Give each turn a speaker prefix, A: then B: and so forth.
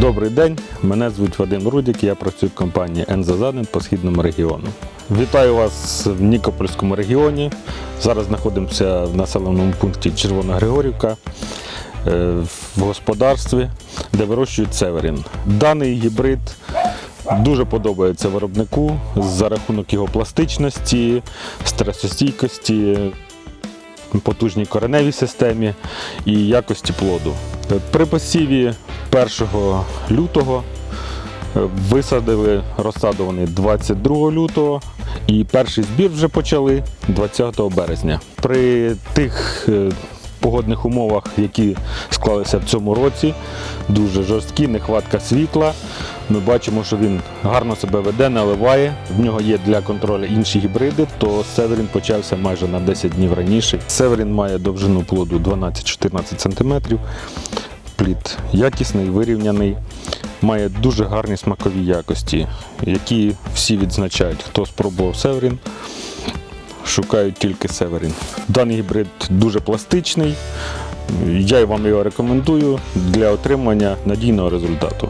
A: Добрий день, мене звуть Вадим Рудік, я працюю в компанії «Ензазадин» по східному регіону. Вітаю вас в Нікопольському регіоні. Зараз знаходимося в населеному пункті Червона Григорівка е, в господарстві, де вирощують северін. Даний гібрид дуже подобається виробнику за рахунок його пластичності, стресостійкості, потужній кореневій системі і якості плоду. При посіві 1 лютого е, висадили розсаду 22 лютого і перший збір вже почали 20 березня. При тих е, погодних умовах, які склалися в цьому році, дуже жорсткі, нехватка світла. Ми бачимо, що він гарно себе веде, наливає. В нього є для контролю інші гібриди, то Северін почався майже на 10 днів раніше. Северін має довжину плоду 12-14 см. Плід якісний, вирівняний, має дуже гарні смакові якості, які всі відзначають. Хто спробував Северін, шукають тільки Северін. Даний гібрид дуже пластичний. Я вам його рекомендую для отримання надійного результату.